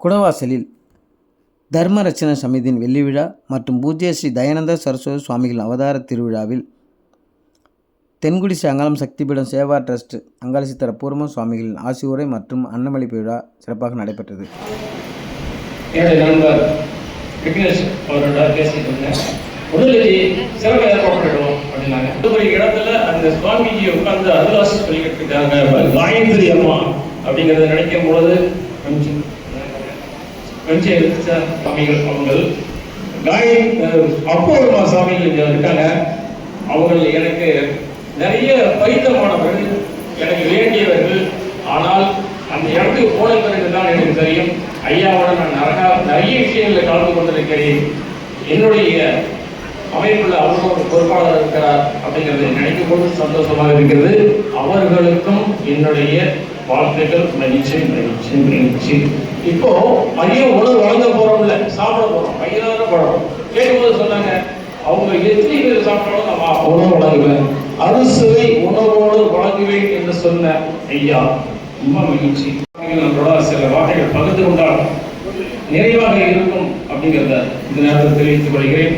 குடவாசலில் தர்மரட்சண சமிதியின் வெள்ளி விழா மற்றும் பூஜ்ய ஸ்ரீ தயானந்த சரஸ்வதி சுவாமிகள் அவதார திருவிழாவில் தென்குடி ஸ்ரீ அங்காளம் சக்திபீடம் சேவா ட்ரஸ்ட் அங்காளசித்தர பூர்வ சுவாமிகளின் ஆசி உரை மற்றும் அன்னமளிப்பு விழா சிறப்பாக நடைபெற்றது. அப்படின்னாங்க. ஒரு இடத்துல அந்த சுவாமிஜி உட்கார்ந்து அருளாசி சொல்லிக்கிட்டு இருக்காங்க காயத்ரி அம்மா அப்படிங்கறத நினைக்கும் பொழுது கொஞ்சம் கொஞ்சம் எழுத்த சுவாமிகள் அவங்கள் காய அப்பூர்வமா சுவாமிகள் இங்கே இருக்காங்க. அவர்கள் எனக்கு நிறைய பைத்தமானவர்கள் எனக்கு வேண்டியவர்கள். ஆனால் அந்த இடத்துக்கு போன பிறகு தான் எனக்கு தெரியும் ஐயாவோட நான் நிறைய நிறைய விஷயங்களில் கலந்து கொண்டிருக்கிறேன். என்னுடைய அமைப்புல அவரும் ஒரு பொறுப்பாளர் இருக்கிறார் அப்படிங்கிறதை நினைக்கும் போது சந்தோஷமாக இருக்கிறது. அவர்களுக்கும் என்னுடைய வாழ்த்துக்கள். மகிழ்ச்சி மகிழ்ச்சி மகிழ்ச்சி இப்போ மதிய உணவு வழங்க போறோம்ல சாப்பிட போறோம். வயிறார பழம் கேட்கும்போது சொன்னாங்க அவங்க எத்தனை பேர் சாப்பிட்டாலும் நான் உணவு வழங்குவேன் அறுசுவை உணவோடு வழங்குவேன் என்று சொன்ன ஐயா. ரொம்ப மகிழ்ச்சி. நம்மளோட சில வார்த்தைகள் பகிர்ந்து கொண்டால் நிறைவாக இருக்கும் அப்படிங்கிறத இந்த நேரத்தில் தெரிவித்துக் கொள்கிறேன்.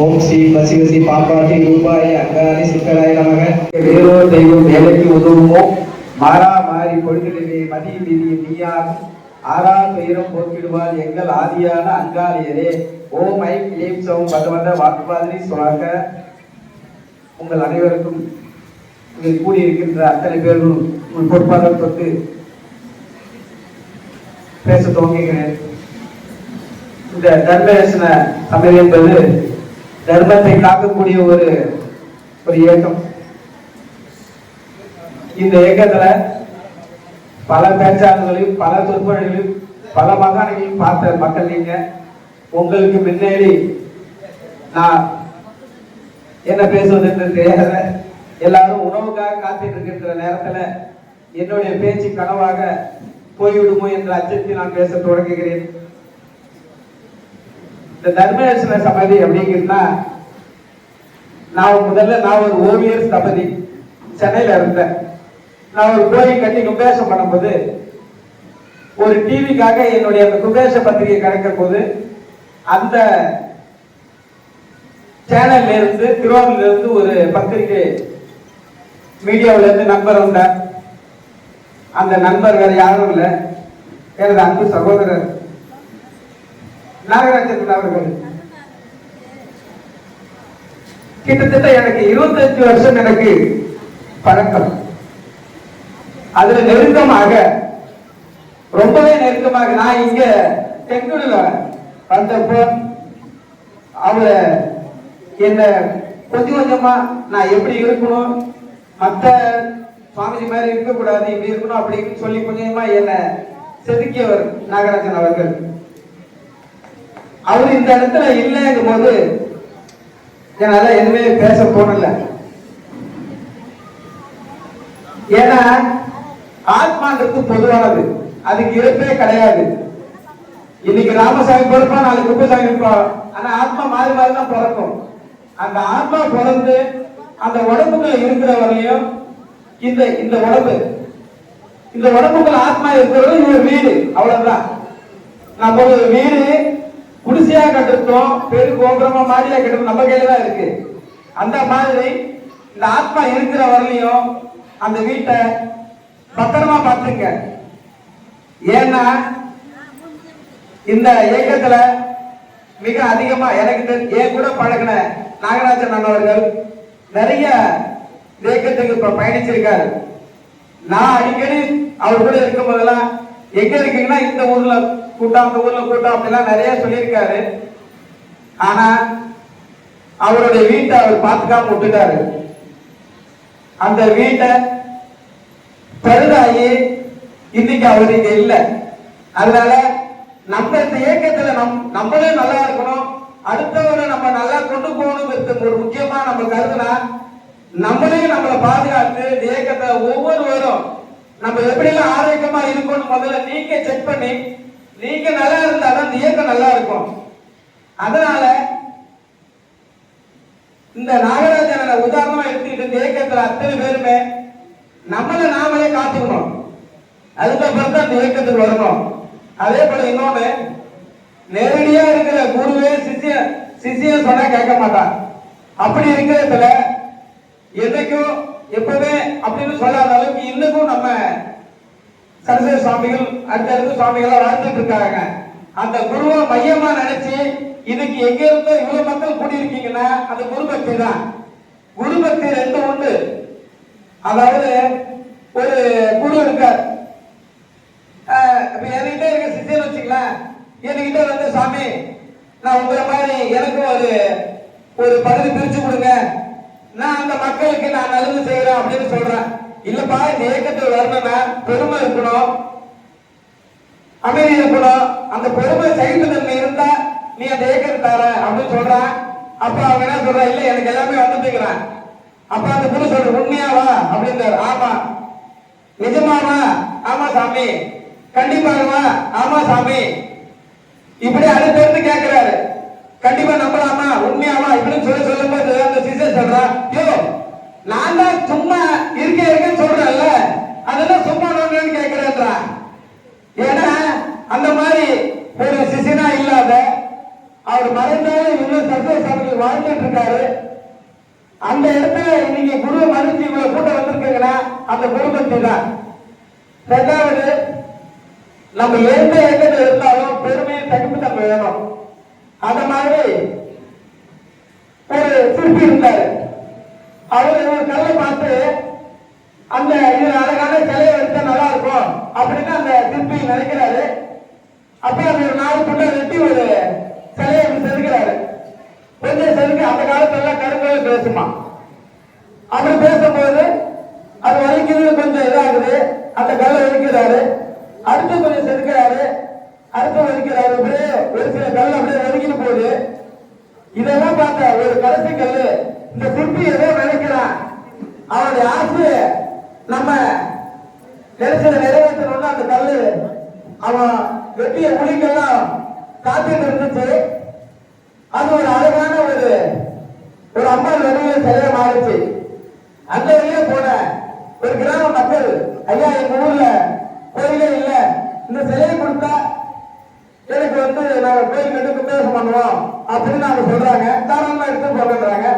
ஓம் ஸ்ரீ பசிவசி பாப்பாட்டி ரூபாய் அங்காரி சிக்கலாய் நமக. வேறோர் தெய்வம் வேலைக்கு உதவுமோ? மாறா மாறி பொழுதிலே மதி விதி நீயாகும். ஆறா பெயரும் போக்கிடுவார் எங்கள் ஆதியான அங்காரியரே ஓம் ஐ கிளீம் சௌம் பகவந்த வாக்குபாதிரி சுவாக. உங்கள் அனைவருக்கும் இங்கே கூடியிருக்கின்ற அத்தனை பேர்களும் உங்கள் பொறுப்பாளர் தொட்டு பேச துவங்குகிறேன். இந்த தர்மேசன சபை என்பது தர்மத்தை காக்கக்கூடிய ஒரு ஒரு இயக்கம். இந்த இயக்கத்துல பல பேச்சாளர்களையும் பல சொற்பொழிகளையும் பல மகான்களையும் பார்த்த மக்கள் நீங்க உங்களுக்கு முன்னேறி நான் என்ன பேசுவது என்று தெரியாத எல்லாரும் உணவுக்காக காத்துட்டு இருக்கின்ற நேரத்துல என்னுடைய பேச்சு கனவாக போய்விடுமோ என்ற அச்சத்தில் நான் பேச தொடங்குகிறேன். இந்த தர்மேஸ்வர சபதி அப்படிங்கிறதுனா நான் முதல்ல நான் ஒரு ஓவியர் சபதி. சென்னையில இருந்தேன். நான் ஒரு கோயில் கட்டி கும்பேஷம் பண்ணும்போது ஒரு டிவிக்காக என்னுடைய அந்த கும்பேஷ பத்திரிகை கிடைக்கும் போது அந்த சேனல்ல இருந்து திருவாரூர்ல இருந்து ஒரு பத்திரிகை மீடியாவில இருந்து நண்பர் வந்தார். அந்த நண்பர் வேற யாரும் இல்லை. எனது அன்பு சகோதரர். நாகராஜன் அவர்கள். கிட்டத்தட்ட எனக்கு இருபத்தஞ்சு வருஷம் எனக்கு பழக்கம். அதுல நெருக்கமாக ரொம்பவே நெருக்கமாக நான் இங்க தெங்குடில வந்தப்போ அவ என்ன கொஞ்சம் கொஞ்சமா நான் எப்படி இருக்கணும் மத்த சுவாமிஜி மாதிரி இருக்கக்கூடாது இப்படி இருக்கணும் அப்படின்னு சொல்லி கொஞ்சமா என்ன செதுக்கியவர் நாகராஜன் அவர்கள். அவர் இந்த இடத்துல இல்லைங்கும் போது என்னால எதுவுமே பேச தோணல. ஏன்னா ஆத்மான்றது பொதுவானது. அதுக்கு இருப்பே கிடையாது. இன்னைக்கு ராமசாமி பிறப்பா நாளைக்கு குப்பசாமி இருப்போம் ஆனா ஆத்மா மாறி மாறி தான் பிறக்கும். அந்த ஆத்மா பிறந்து அந்த உடம்புக்குள்ள இருக்கிற வரையும் இந்த இந்த உடம்பு இந்த உடம்புக்குள்ள ஆத்மா இருக்கிறது இது வீடு. அவ்வளவுதான். நம்ம ஒரு வீடு குடிசையா கட்டிருக்கோம் பெரு கோபுரமா மாதிரி கட்டணும் நம்ம கையில தான் இருக்கு. அந்த மாதிரி இந்த ஆத்மா இருக்கிற வரலையும் அந்த வீட்டை பத்திரமா பார்த்துங்க. ஏன்னா இந்த இயக்கத்துல மிக அதிகமா எனக்கு ஏன் கூட பழகின நாகராஜன் அண்ணவர்கள் நிறைய இயக்கத்துக்கு இப்ப பயணிச்சிருக்காரு. நான் அடிக்கடி அவர் கூட இருக்கும் போதெல்லாம் எங்க இருக்கீங்கன்னா இந்த ஊர்ல கூட்டம் அந்த ஊர்ல கூட்டம் அப்படிலாம் நிறைய சொல்லியிருக்காரு. ஆனா அவருடைய வீட்டை அவர் பார்த்துக்காம விட்டுட்டாரு. அந்த வீட்டை பழுதாகி இன்னைக்கு அவர் இங்க இல்லை. அதனால நம்ம இந்த இயக்கத்துல நம் நம்மளே நல்லா இருக்கணும். அடுத்தவரை நம்ம நல்லா கொண்டு போகணும் ஒரு முக்கியமா நம்ம கருதுனா நம்மளையும் நம்மளை பாதுகாத்து இந்த இயக்கத்தை ஒவ்வொருவரும் நம்ம எப்படி எல்லாம் ஆரோக்கியமா இருக்கோம்னு முதல்ல நீங்க செக் பண்ணி நீங்க நல்லா இருந்தாதான் இயக்கம் நல்லா இருக்கும். அதனால இந்த நாகராஜன உதாரணமா எடுத்துக்கிட்டு இந்த இயக்கத்துல அத்தனை பேருமே நம்மள நாமளே காத்துக்கணும். அதுக்கப்புறம் தான் இந்த இயக்கத்துக்கு வரணும். அதே போல இன்னொன்னு நேரடியா இருக்கிற குருவே சிசிய சிசிய சொன்னா கேட்க மாட்டான் அப்படி இருக்கிறதுல என்னைக்கும் எப்பவுமே அப்படின்னு சொல்லாத அளவுக்கு இன்னமும் நம்ம சரஸ்வதி சுவாமிகள் அடுத்தடுத்து சுவாமிகள் வாழ்ந்துட்டு இருக்காங்க. அந்த குருவை மையமா நினைச்சு இன்னைக்கு எங்க இருந்தோ இவ்வளவு மக்கள் கூடியிருக்கீங்கன்னா அந்த குருபக்தி தான். குருபக்தி ரெண்டு ஒண்ணு அதாவது ஒரு குரு இருக்கார். இப்ப என்கிட்ட இருக்க சிஷ்யன் வச்சுக்கலாம் என்கிட்ட வந்து சாமி நான் உங்களை மாதிரி எனக்கு ஒரு ஒரு பகுதி பிரிச்சு கொடுங்க. நான் அந்த மக்களுக்கு நான் நல்லது செய்யறேன் அப்படின்னு சொல்றேன். இல்லப்பா இந்த இயக்கத்தில் வரணும்னா பெருமை இருக்கணும். அமைதி இருக்கணும். அந்த பெருமை சகிப்புத்தன்மை இருந்தா நீ அந்த இயக்கம் தர அப்படின்னு சொல்றான். அப்ப அவங்க என்ன சொல்ற இல்ல எனக்கு எல்லாமே வந்துட்டுங்கிறான் அப்ப அந்த குரு சொல்ற உண்மையாவா? அப்படின்னு ஆமா. நிஜமாவா? ஆமா சாமி. கண்டிப்பாகவா? ஆமா சாமி. இப்படி அடுத்தடுத்து கேட்கிறாரு கண்டிப்பா நம்பலாமா? உண்மையாவா? இப்படின்னு சொல்லி சொல்லும் போது அந்த சிசர் சொல்றா? யோ நான் தான் சும்மா இருக்க இருக்கேன்னு சொல்றேன்ல. அதெல்லாம் சும்மா நோண்டுன்னு கேட்கிறேன்றா ஏன்னா அந்த மாதிரி ஒரு சிசினா இல்லாத அவர் மறைந்தாலும் இன்னும் சத்துவ அவர்கள் வாழ்ந்துட்டு இருக்காரு. அந்த இடத்துல இன்னைக்கு குரு மதிச்சு இவ்வளவு கூட்டம் வந்திருக்கீங்கன்னா அந்த குரு தான். ரெண்டாவது நம்ம எந்த இடத்துல இருந்தாலும் பெருமையை தகுப்புத்தன்மை வேணும். அந்த மாதிரி ஒரு சிற்பி இருந்தார். அவர் ஒரு கல்லை பார்த்து அந்த இது அழகான சிலையை எடுத்தா நல்லா இருக்கும் அப்படின்னு அந்த சிற்பி நினைக்கிறாரு. அப்ப அந்த ஒரு நாலு புள்ள வெட்டி ஒரு சிலையை செதுக்கிறாரு. கொஞ்சம் செதுக்கு அந்த காலத்துல கருங்கல் பேசுமா? அப்படி பேசும்போது அது வலிக்கிறது கொஞ்சம் இதாகுது. அந்த கல்லை வலிக்கிறாரு அடுத்து கொஞ்சம் செதுக்கிறாரு. அடுத்து வலிக்கிறாரு அப்படியே ஒரு சில கல் அப்படியே வலிக்கிட்டு போகுது. இதெல்லாம் பார்த்த ஒரு கடைசி கல் இந்த சிற்பி ஏதோ நினைக்கிறான். அவனுடைய ஆசை நம்ம நினைச்சதை நிறைவேற்றணும்னா அந்த கல் அவன் வெட்டிய முடிக்கெல்லாம் காத்துட்டு இருந்துச்சு. அது ஒரு அழகான ஒரு ஒரு அம்மா நடுவே சிலைய மாறிச்சு. அந்த வழியே போன ஒரு கிராம மக்கள் ஐயா எங்க ஊர்ல கோயிலே இல்ல. இந்த சிலையை கொடுத்தா எடுத்து வந்து நாங்க கோயில் கட்டி குத்தேசம் பண்ணுவோம் அப்படின்னு அவங்க சொல்றாங்க. தாராளமா எடுத்து போடுறாங்க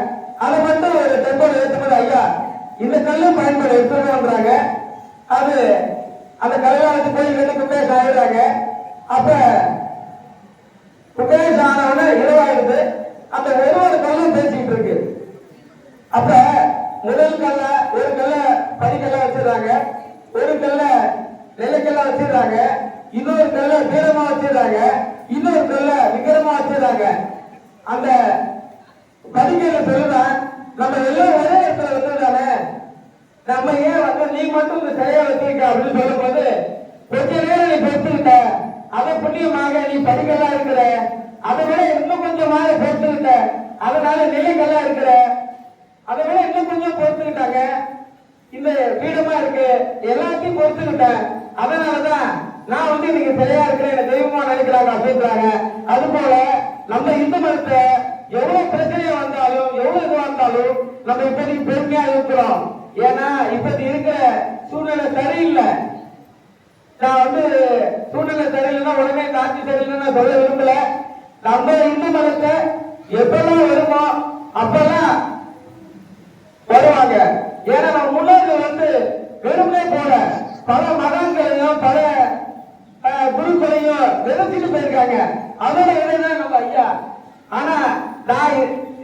அதை மட்டும் ஒரு டெம்போல ஏற்றும்போது ஐயா. இந்த கல்லு பயன்பாடு எடுத்துருவோன்றாங்க அது அந்த கல்லெல்லாம் வச்சு கோயில் கட்டி ஆயிடுறாங்க. அப்ப குத்தேசம் ஆனவன இரவாயிடுது. அந்த ஒரு ஒரு கல்லும் பேசிக்கிட்டு இருக்கு. அப்ப முதல் கல்ல ஒரு கல்ல படிக்கல்ல வச்சிடுறாங்க. ஒரு கல்ல நிலைக்கல்ல வச்சிடுறாங்க. இன்னொரு கல்ல தீரமா வச்சிடுறாங்க. இன்னொரு கல்ல விக்கிரமா வச்சிடுறாங்க அந்த படிக்கையில சொல்லுதான் நம்ம எல்லாம் ஒரே இடத்துல வந்திருந்தானே நம்ம ஏன் வந்து நீ மட்டும் இந்த சிலையை வச்சிருக்க அப்படின்னு சொல்லும்போது கொஞ்ச நேரம் நீ பெற்றுக்கிட்ட அதை புண்ணியமாக நீ படிக்கலா இருக்கிற அதை விட இன்னும் கொஞ்சமாக பெற்றுக்கிட்ட அதனால நிலைக்கெல்லாம் இருக்கிற அதை விட இன்னும் கொஞ்சம் பொறுத்துக்கிட்டாங்க இந்த பீடமா இருக்கு எல்லாத்தையும் பொறுத்துக்கிட்டேன் அதனாலதான் நான் வந்து இன்னைக்கு சிலையா இருக்கிறேன் என்ன தெய்வமா நினைக்கிறாங்க அப்படின்றாங்க அது போல நம்ம இந்து மதத்தை எவ்வளவு பிரச்சனையா வந்தாலும் எவ்வளவு இது வந்தாலும் நம்ம இப்போதைக்கு பெருமையா இருக்கிறோம். ஏன்னா இப்போதைக்கு இருக்கிற சூழ்நிலை சரியில்லை. நான் வந்து சூழ்நிலை சரியில்லைன்னா உடனே இந்த ஆட்சி சரியில்லைன்னு சொல்ல விரும்பல. நம்ம இந்து மதத்தை எப்பெல்லாம் வருமோ அப்பெல்லாம் வருவாங்க. ஏன்னா நம்ம முன்னோர்கள் வந்து வெறுமே போல பல மதங்களையும் பல குருக்களையும் விதச்சிட்டு போயிருக்காங்க. அதோட இடையில நம்ம ஐயா. ஆனா நான்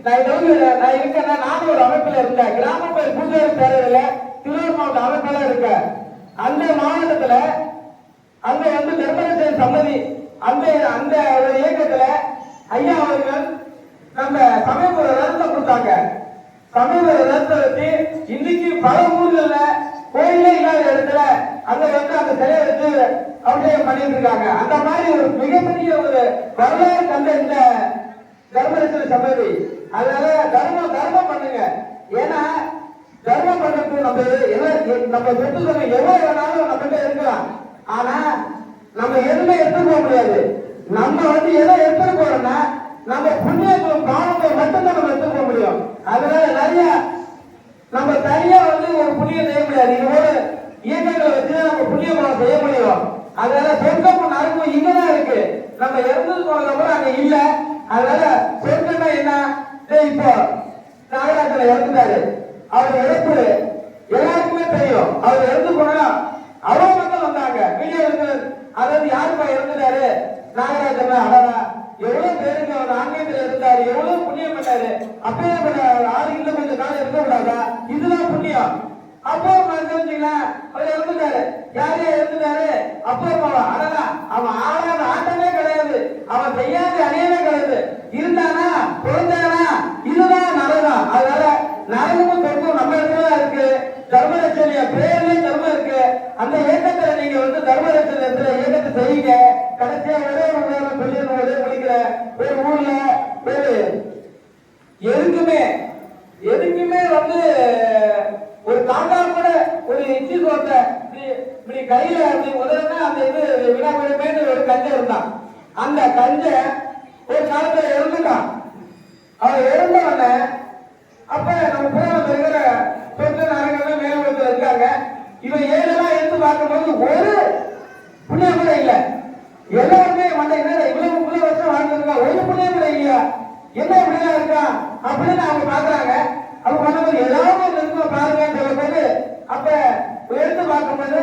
நான் இதை நான் இருக்கேன்னா நானும் ஒரு அமைப்புல இருந்தேன். கிராம பேர் பூஜை பேரவையில திருவள்ளூர் மாவட்ட அமைப்புல இருக்கேன். அந்த மாவட்டத்துல அங்க வந்து தர்மரச சம்மதி அந்த அந்த ஒரு இயக்கத்துல ஐயா அவர்கள் நம்ம சமயபுர ரத்தம் கொடுத்தாங்க. சமயபுர ரதத்தை வச்சு இன்னைக்கு பல ஊர்களில் கோயிலே இல்லாத இடத்துல அங்க வந்து அந்த சிலையை வச்சு அபிஷேகம் பண்ணிட்டு இருக்காங்க. அந்த மாதிரி ஒரு மிகப்பெரிய ஒரு வரலாறு கண்ட இந்த தர்மரசன சபதி அதனால தர்மம் தர்மம் பண்ணுங்க. ஏன்னா தர்மம் பண்றதுக்கு நம்ம எல்லாம் நம்ம சொத்து சுகம் எவ்வளவு வேணாலும் நம்மகிட்ட இருக்கலாம். ஆனா நம்ம எதுவுமே எடுத்துட்டு போக முடியாது. நம்ம வந்து எதை எடுத்துட்டு போறோம்னா நம்ம புண்ணியத்துவம் பாவங்கள் மட்டும்தான் நம்ம எடுத்துட்டு போக முடியும். அதனால நிறைய நம்ம தனியா வந்து ஒரு புண்ணியம் செய்ய முடியாது. இது இயக்கங்களை வச்சுதான் நம்ம புண்ணியம் செய்ய முடியும். அதனால சொர்க்கம் நரகம் இங்கதான் இருக்கு. நம்ம இறந்து போனதுக்கு அப்புறம் அங்க இல்ல. அதனால சொர்க்கம்னா என்ன? டேய் இப்போ நாகராஜன இறந்துட்டாரு. அவர் இறப்பு எல்லாருக்குமே தெரியும். அவர் இறந்து போனா அவ்வளவு மக்கள் வந்தாங்க. வீடியோ இருக்கு அதாவது யாருப்பா இறந்துட்டாரு? நாகராஜன் அடடா எவ்வளவு பேருக்கு அவர் ஆன்மீகத்துல இருந்தாரு? எவ்வளவு புண்ணியம் பண்ணாரு? அப்பயே பண்ண ஆறு இல்ல கொஞ்சம் காலம் இருக்க கூடாதா இதுதான் புண்ணியம். அப்போ மனுஷங்களா அவர் இறந்துட்டாரு. யார் இறந்துட்டாரு? அப்போ அம்மாவா அடடா அவன் ஆடாத ஆட்டமே கிடையாது அவன் செய்யாத அணியமே கிடையாது இருந்தானா பிறந்தானா இதுதான் நரகம் அதனால நரகமும் சொர்க்கம் நம்ம இடத்துல தான் இருக்கு தர்மரட்சணிய பேர்லயே தர்மம் இருக்கு அந்த இயக்கத்துல நீங்க வந்து தர்மரட்சணத்துல இயக்கத்தை செய்யுங்க கடைசியா ஒரே ஒரு உதாரணம் சொல்லி ஒரே முடிக்கிற ஒரு ஊர்ல ஒரு எதுக்குமே எதுக்குமே வந்து ஒரு காக்கா கூட ஒரு இட்லி சோத்தை இப்படி- கையில அப்படி உதவுனா அந்த இது வினா விடமேன்னு ஒரு கஞ்சை இருந்தான். அந்த கஞ்சை ஒரு காலத்துல இறந்துட்டான். அவன் இறந்த உடனே அப்ப நம்ம புராணத்துல இருக்கிற சொத்து நரகங்கள் மேலோகத்துல இருக்காங்க. இவன் ஏழெல்லாம் எடுத்து பார்க்கும்போது ஒரு புண்ணியம் கூட இல்ல. எல்லாருமே மண்ட என்ன இவ்வளவு இவ்வளவு வருஷம் வாழ்ந்துருக்கா? ஒரு புண்ணியம் கூட இல்லையா? என்ன இப்படிலாம் இருக்கான்? அப்படின்னு அவங்க பாக்குறாங்க அவங்க பண்ணும்போது ஏதாவது ஒண்ணு இருக்குமா பாருங்கன்னு சொல்லும்போது அப்ப எடுத்து பார்க்கும்போது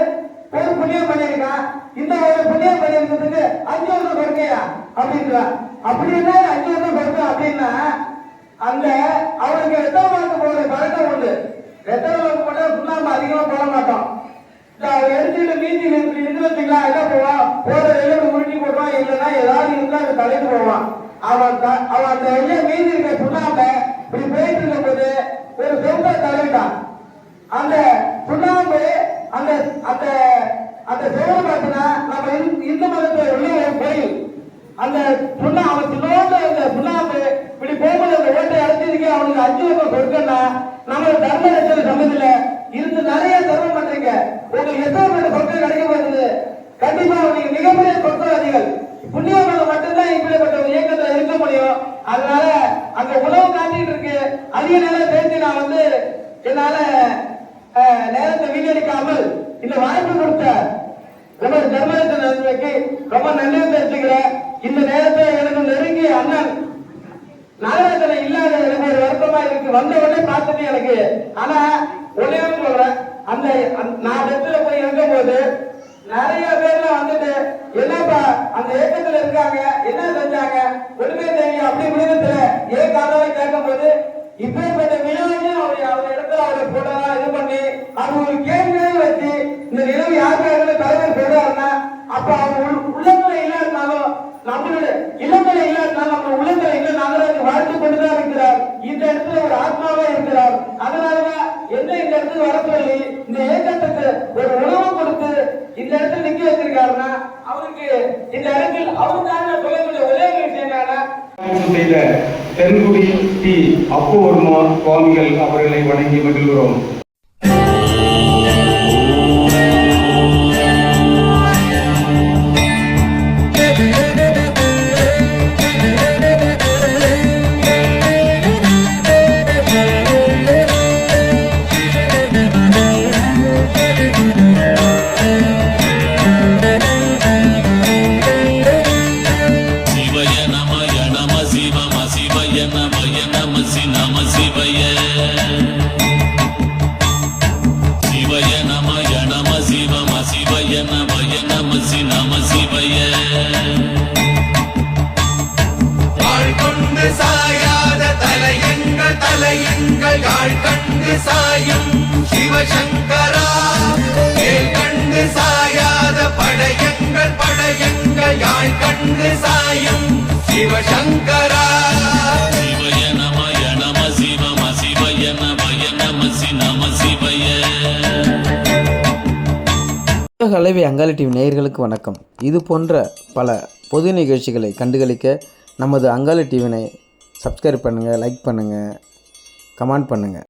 ஒரு புண்ணியம் பண்ணியிருக்கான் இந்த ஒரு புண்ணியம் பண்ணியிருக்கிறதுக்கு அஞ்சு வருஷம் கொடுக்கையா அப்படின்றான் அப்படின்னா அஞ்சு வருஷம் கொடுக்க அப்படின்னா அந்த அவனுக்கு எத்தனை மார்க்கு போடுற பழக்கம் உண்டு எத்தனை மார்க்கு போட்டா சுண்ணாம்பு அதிகமா போட மாட்டோம் இந்த அவன் எடுத்துட்டு மீதி இப்படி இருந்து வச்சுங்களா என்ன போவான் போற வெளியில உருட்டி போடுவான் இல்லைன்னா ஏதாவது இருந்தா அவன் தலைக்கு போவான் அவன் த- அவன் அந்த வெளியே மீதி இருக்க சுண்ணாம்ப இப்படி போயிட்டு இருக்கும் போது ஒரு சொந்த தலைவிட்டான் அந்த சுண்ணாம்பு அந்த அந்த அந்த செவரு பார்த்தீங்கன்னா நம்ம இந்து- இந்து மதத்துல உள்ள ஒரு கோயில் அந்த புண்ணா அவன் சின்னோண்டு அந்த புண்ணாம்பு இப்படி போகும்போது அந்த ஓட்டை அடைச்சிருக்கே அவனுக்கு அஞ்சு வருஷம் கொடுக்கணும்னா நம்ம தர்ம ரட்சணை சம்பந்தத்துல இருந்து நிறைய தர்மம் பண்றீங்க உங்களுக்கு எத்தனை பேர் சொற்கள் கிடைக்க போகுது கண்டிப்பா நீங்க மிகப்பெரிய சொற்கவாதிகள் புண்ணியவர்கள் மட்டும்தான் இப்படிப்பட்ட ஒரு இயக்கத்துல இருக்க முடியும் அதனால அங்க உணவு காட்டிட்டு இருக்கு. அதிக நேரம் பேசி நான் வந்து என்னால நேரத்தை வீணடிக்காமல் இந்த வாய்ப்பு கொடுத்த நம்ம தர்மரத்த நன்மைக்கு ரொம்ப நன்றி தெரிஞ்சுக்கிறேன் இந்த நேரத்தை எனக்கு நெருங்கிய அண்ணன் நாகராஜனை இல்லாத எனக்கு ஒரு வருத்தமா இருக்கு. வந்த உடனே பார்த்தது எனக்கு ஆனா ஒன்னே சொல்றேன் அந்த நான் இடத்துல போய் இருக்கும் போது நிறைய பேர்லாம் வந்துட்டு என்னப்பா அந்த இயக்கத்துல இருக்காங்க என்ன அப்படி இப்படின்னு ஏ காரணம் கேட்கும் போது இப்பேற்பட்ட விழாவையும் அவர் அவர் இடத்துல அவரை போட்டதா இது பண்ணி அது ஒரு கேள்வியே வச்சு இந்த நிலவு யாருக்காக தலைவர் சொல்றாருன்னா அப்ப அவங்க உள்- உள்ளத்துல இல்லாட்டாலும் நம்மளோட இல்லங்களை இல்லாட்டாலும் நம்ம உள்ளங்களை இல்லை நாகராஜ் வாழ்த்து கொண்டுதான் இருக்கிறார் இந்த இடத்துல ஒரு ஆத்மாவா இருக்கிறார் அதனாலதான் என்ன இந்த இடத்துக்கு வர சொல்லி இந்த இயக்கத்துக்கு ஒரு உணவு கொடுத்து இந்த இடத்துல நிக்க வச்சிருக்காருன்னா அவருக்கு இந்த இடத்தில் அவருக்காக சொல்லக்கூடிய ஒரே ஒரு விஷயம் என்னன்னா செய்த தென்குடி டி அப்போவர்மா சுவாமிகள் அவர்களை வணங்கி மகிழ்கிறோம். யாழ் கண்டு சாயும் சிவசங்கரா. சிவய நமய நம சிவம சிவய நமய நம சி நம சிவய. உலக அளவி அங்காளி டிவி நேயர்களுக்கு வணக்கம். இது போன்ற பல பொது நிகழ்ச்சிகளை கண்டுகளிக்க நமது அங்காளி டிவினை சப்ஸ்கிரைப் பண்ணுங்கள் லைக் பண்ணுங்கள் கமெண்ட் பண்ணுங்கள்